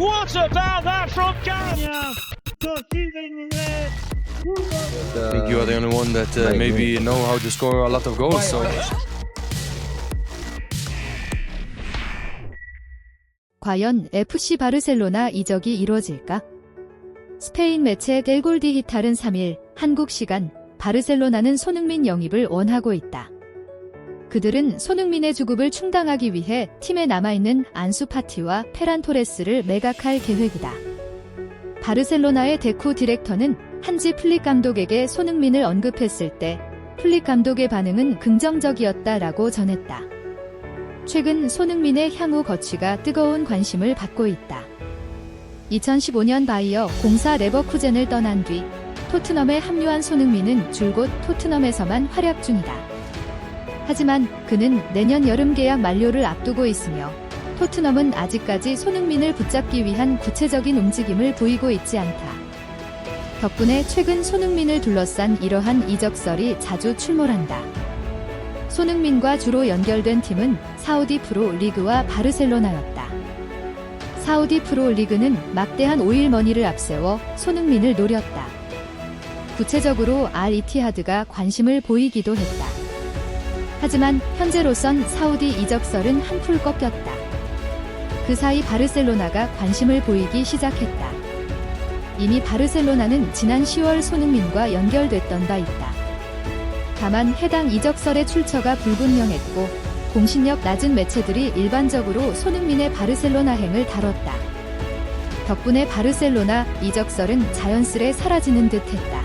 What about that from there. I think you are the only one that uh, maybe know how to score a lot of goals. So 과연 FC 바르셀로나 이적이 이루어질까? 스페인 매체 델골디 히탈은 3일 한국 시간 바르셀로나는 손흥민 영입을 원하고 있다. 그들은 손흥민의 주급을 충당하기 위해 팀에 남아있는 안수 파티와 페란 토레스를 매각할 계획이다. 바르셀로나의 데쿠 디렉터는 한지 플릭 감독에게 손흥민을 언급했을 때 플릭 감독의 반응은 긍정적이었다라고 전했다. 최근 손흥민의 향후 거취가 뜨거운 관심을 받고 있다. 2015년 바이어 공사 레버쿠젠을 떠난 뒤 토트넘에 합류한 손흥민은 줄곧 토트넘에서만 활약 중이다. 하지만 그는 내년 여름 계약 만료를 앞두고 있으며 토트넘은 아직까지 손흥민을 붙잡기 위한 구체적인 움직임을 보이고 있지 않다. 덕분에 최근 손흥민을 둘러싼 이러한 이적설이 자주 출몰한다. 손흥민과 주로 연결된 팀은 사우디 프로 리그와 바르셀로나였다. 사우디 프로 리그는 막대한 오일머니를 앞세워 손흥민을 노렸다. 구체적으로 알 이티하드가 관심을 보이기도 했다. 하지만 현재로선 사우디 이적설은 한풀 꺾였다. 그 사이 바르셀로나가 관심을 보이기 시작했다. 이미 바르셀로나는 지난 10월 손흥민과 연결됐던 바 있다. 다만 해당 이적설의 출처가 불분명했고 공신력 낮은 매체들이 일반적으로 손흥민의 바르셀로나행을 다뤘다. 덕분에 바르셀로나 이적설은 자연스레 사라지는 듯했다.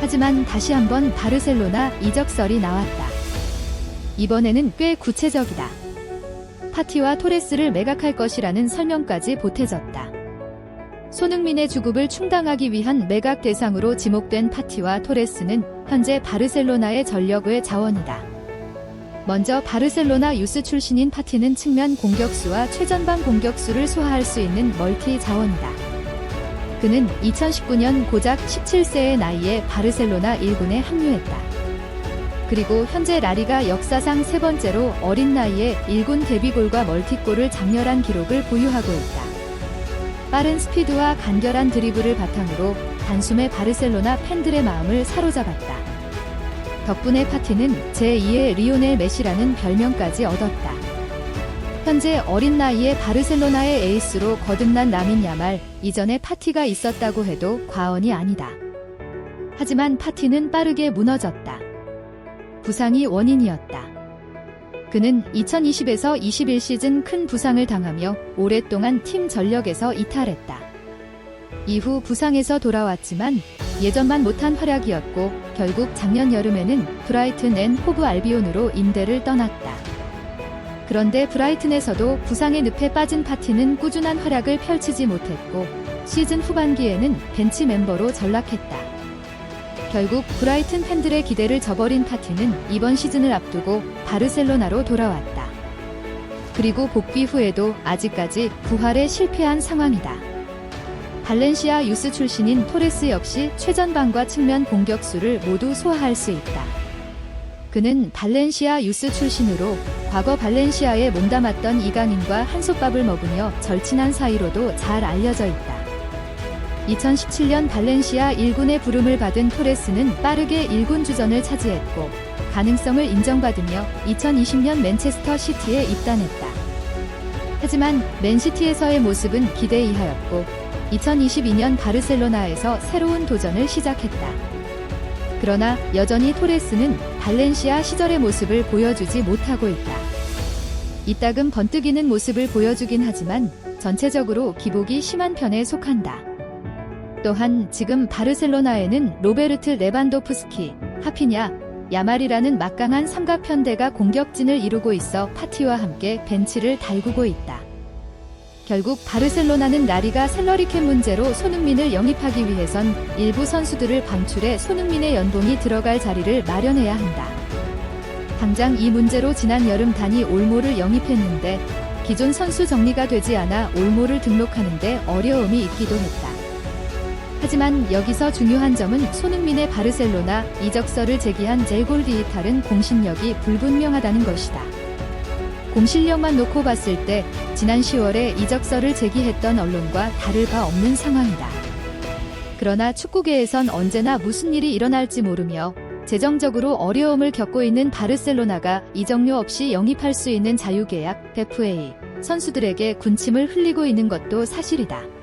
하지만 다시 한번 바르셀로나 이적설이 나왔다. 이번에는 꽤 구체적이다. 파티와 토레스를 매각할 것이라는 설명까지 보태졌다. 손흥민의 주급을 충당하기 위한 매각 대상으로 지목된 파티와 토레스는 현재 바르셀로나의 전력의 자원이다. 먼저 바르셀로나 유스 출신인 파티는 측면 공격수와 최전방 공격수를 소화할 수 있는 멀티 자원이다. 그는 2019년 고작 17세의 나이에 바르셀로나 1군에 합류했다. 그리고 현재 라리가 역사상 세 번째로 어린 나이에 1군 데뷔골과 멀티골을 장렬한 기록을 보유하고 있다. 빠른 스피드와 간결한 드리블을 바탕으로 단숨에 바르셀로나 팬들의 마음을 사로잡았다. 덕분에 파티는 제2의 리오넬 메시라는 별명까지 얻었다. 현재 어린 나이에 바르셀로나의 에이스로 거듭난 라민 야말, 이전에 파티가 있었다고 해도 과언이 아니다. 하지만 파티는 빠르게 무너졌다. 부상이 원인이었다. 그는 2020에서 21 시즌 큰 부상을 당하며 오랫동안 팀 전력에서 이탈했다. 이후 부상에서 돌아왔지만 예전만 못한 활약이었고 결국 작년 여름에는 브라이튼 앤 호브 알비온으로 임대를 떠났다. 그런데 브라이튼에서도 부상의 늪에 빠진 파티는 꾸준한 활약을 펼치지 못했고 시즌 후반기에는 벤치 멤버로 전락했다. 결국 브라이튼 팬들의 기대를 저버린 파티는 이번 시즌을 앞두고 바르셀로나로 돌아왔다. 그리고 복귀 후에도 아직까지 부활에 실패한 상황이다. 발렌시아 유스 출신인 토레스 역시 최전방과 측면 공격수를 모두 소화할 수 있다. 그는 발렌시아 유스 출신으로 과거 발렌시아에 몸담았던 이강인과 한솥밥을 먹으며 절친한 사이로도 잘 알려져 있다. 2017년 발렌시아 1군의 부름을 받은 토레스는 빠르게 1군 주전을 차지했고 가능성을 인정받으며 2020년 맨체스터 시티에 입단했다. 하지만 맨시티에서의 모습은 기대 이하였고 2022년 바르셀로나에서 새로운 도전을 시작했다. 그러나 여전히 토레스는 발렌시아 시절의 모습을 보여주지 못하고 있다. 이따금 번뜩이는 모습을 보여주긴 하지만 전체적으로 기복이 심한 편에 속한다. 또한 지금 바르셀로나에는 로베르트 레반도프스키, 하피냐, 야말이라는 막강한 삼각편대가 공격진을 이루고 있어 파티와 함께 벤치를 달구고 있다. 결국 바르셀로나는 라리가 셀러리캡 문제로 손흥민을 영입하기 위해선 일부 선수들을 방출해 손흥민의 연봉이 들어갈 자리를 마련해야 한다. 당장 이 문제로 지난 여름 단이 올모를 영입했는데 기존 선수 정리가 되지 않아 올모를 등록하는데 어려움이 있기도 했다. 하지만 여기서 중요한 점은 손흥민의 바르셀로나 이적설을 제기한 젤골 디이탈은 공신력이 불분명하다는 것이다. 공 실력만 놓고 봤을 때 지난 10월에 이적설을 제기했던 언론과 다를 바 없는 상황이다. 그러나 축구계에선 언제나 무슨 일이 일어날지 모르며 재정적으로 어려움을 겪고 있는 바르셀로나가 이적료 없이 영입할 수 있는 자유계약 FA 선수들에게 군침을 흘리고 있는 것도 사실이다.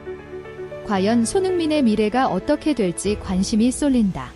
과연 손흥민의 미래가 어떻게 될지 관심이 쏠린다.